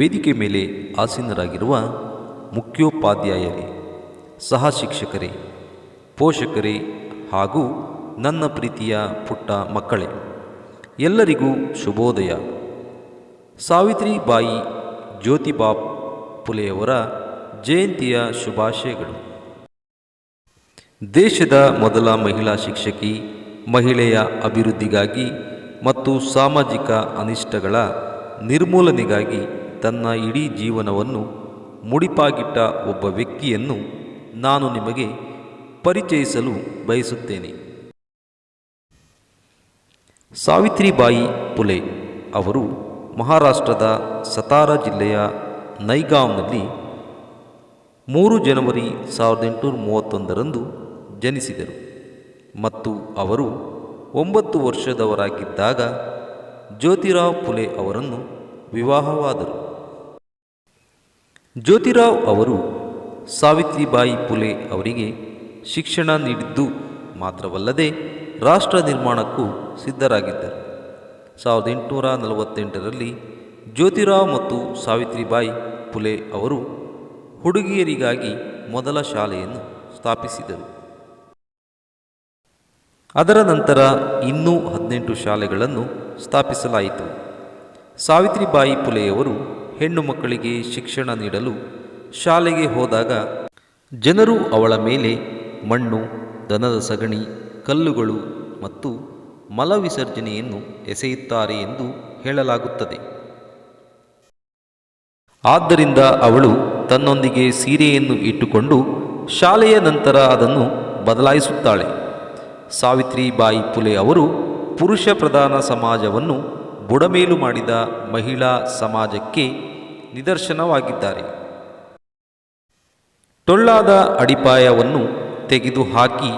ವೇದಿಕೆ ಮೇಲೆ ಆಸೀನರಾಗಿರುವ ಮುಖ್ಯೋಪಾಧ್ಯಾಯರೇ ಸಹ ಶಿಕ್ಷಕರೇ ಪೋಷಕರೇ ಹಾಗೂ ನನ್ನ ಪ್ರೀತಿಯ ಪುಟ್ಟ ಮಕ್ಕಳೇ, ಎಲ್ಲರಿಗೂ ಶುಭೋದಯ. ಸಾವಿತ್ರಿ ಬಾಯಿ ಜ್ಯೋತಿಬಾ ಪುಲೆಯವರ ಜಯಂತಿಯ ಶುಭಾಶಯಗಳು. ದೇಶದ ಮೊದಲ ಮಹಿಳಾ ಶಿಕ್ಷಕಿ, ಮಹಿಳೆಯ ಅಭಿವೃದ್ಧಿಗಾಗಿ ಮತ್ತು ಸಾಮಾಜಿಕ ಅನಿಷ್ಟಗಳ ನಿರ್ಮೂಲನೆಗಾಗಿ ತನ್ನ ಇಡೀ ಜೀವನವನ್ನು ಮುಡಿಪಾಗಿಟ್ಟ ಒಬ್ಬ ವ್ಯಕ್ತಿಯನ್ನು ನಾನು ನಿಮಗೆ ಪರಿಚಯಿಸಲು ಬಯಸುತ್ತೇನೆ. ಸಾವಿತ್ರಿಬಾಯಿ ಪುಲೆ ಅವರು ಮಹಾರಾಷ್ಟ್ರದ ಸತಾರಾ ಜಿಲ್ಲೆಯ ನೈಗಾಂವ್ನಲ್ಲಿ ಮೂರು ಜನವರಿ ಸಾವಿರದ ಎಂಟುನೂರ ಮೂವತ್ತೊಂದರಂದು ಜನಿಸಿದರು ಮತ್ತು ಅವರು ಒಂಬತ್ತು ವರ್ಷದವರಾಗಿದ್ದಾಗ ಜ್ಯೋತಿರಾವ್ ಪುಲೆ ಅವರನ್ನು ವಿವಾಹವಾದರು. ಜ್ಯೋತಿರಾವ್ ಅವರು ಸಾವಿತ್ರಿಬಾಯಿ ಪುಲೆ ಅವರಿಗೆ ಶಿಕ್ಷಣ ನೀಡಿದ್ದು ಮಾತ್ರವಲ್ಲದೆ ರಾಷ್ಟ್ರ ನಿರ್ಮಾಣಕ್ಕೂ ಸಿದ್ಧರಾಗಿದ್ದರು. ಸಾವಿರದ ಎಂಟುನೂರ ನಲವತ್ತೆಂಟರಲ್ಲಿ ಜ್ಯೋತಿರಾವ್ ಮತ್ತು ಸಾವಿತ್ರಿಬಾಯಿ ಪುಲೆ ಅವರು ಹುಡುಗಿಯರಿಗಾಗಿ ಮೊದಲ ಶಾಲೆಯನ್ನು ಸ್ಥಾಪಿಸಿದರು. ಅದರ ನಂತರ ಇನ್ನೂ ಹದಿನೆಂಟು ಶಾಲೆಗಳನ್ನು ಸ್ಥಾಪಿಸಲಾಯಿತು. ಸಾವಿತ್ರಿಬಾಯಿ ಫುಲೆಯವರು ಹೆಣ್ಣು ಮಕ್ಕಳಿಗೆ ಶಿಕ್ಷಣ ನೀಡಲು ಶಾಲೆಗೆ ಹೋದಾಗ ಜನರು ಅವಳ ಮೇಲೆ ಮಣ್ಣು, ದನದ ಸಗಣಿ, ಕಲ್ಲುಗಳು ಮತ್ತು ಮಲವಿಸರ್ಜನೆಯನ್ನು ಎಸೆಯುತ್ತಾರೆ ಎಂದು ಹೇಳಲಾಗುತ್ತದೆ. ಆದ್ದರಿಂದ ಅವಳು ತನ್ನೊಂದಿಗೆ ಸೀರೆಯನ್ನು ಇಟ್ಟುಕೊಂಡು ಶಾಲೆಯ ನಂತರ ಅದನ್ನು ಬದಲಾಯಿಸುತ್ತಾಳೆ. ಸಾವಿತ್ರಿಬಾಯಿ ಪುಲೆ ಅವರು ಪುರುಷ ಪ್ರಧಾನ ಸಮಾಜವನ್ನು ಬುಡಮೇಲು ಮಾಡಿದ ಮಹಿಳಾ ಸಮಾಜಕ್ಕೆ ನಿದರ್ಶನವಾಗಿದ್ದಾರೆ. ಟೊಳ್ಳಾದ ಅಡಿಪಾಯವನ್ನು ತೆಗೆದುಹಾಕಿ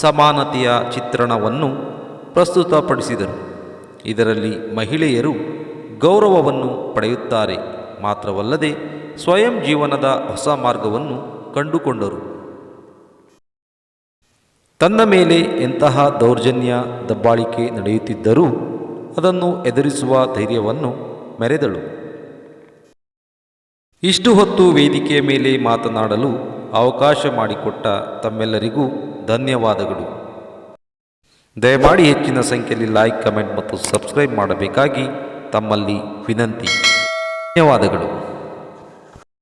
ಸಮಾನತೆಯ ಚಿತ್ರಣವನ್ನು ಪ್ರಸ್ತುತಪಡಿಸಿದರು. ಇದರಲ್ಲಿ ಮಹಿಳೆಯರು ಗೌರವವನ್ನು ಪಡೆಯುತ್ತಾರೆ. ಮಾತ್ರವಲ್ಲದೆ ಸ್ವಯಂ ಜೀವನದ ಹೊಸ ಮಾರ್ಗವನ್ನು ಕಂಡುಕೊಂಡರು. ತನ್ನ ಮೇಲೆ ಎಂತಹ ದೌರ್ಜನ್ಯ ದಬ್ಬಾಳಿಕೆ ನಡೆಯುತ್ತಿದ್ದರೂ ಅದನ್ನು ಎದುರಿಸುವ ಧೈರ್ಯವನ್ನು ಮೆರೆದಳು. ಇಷ್ಟು ಹೊತ್ತು ವೇದಿಕೆಯ ಮೇಲೆ ಮಾತನಾಡಲು ಅವಕಾಶ ಮಾಡಿಕೊಟ್ಟ ತಮ್ಮೆಲ್ಲರಿಗೂ ಧನ್ಯವಾದಗಳು. ದಯಮಾಡಿ ಹೆಚ್ಚಿನ ಸಂಖ್ಯೆಯಲ್ಲಿ ಲೈಕ್ ಕಮೆಂಟ್ ಮತ್ತು ಸಬ್ಸ್ಕ್ರೈಬ್ ಮಾಡಬೇಕಾಗಿ ತಮ್ಮಲ್ಲಿ ವಿನಂತಿ. ಧನ್ಯವಾದಗಳು.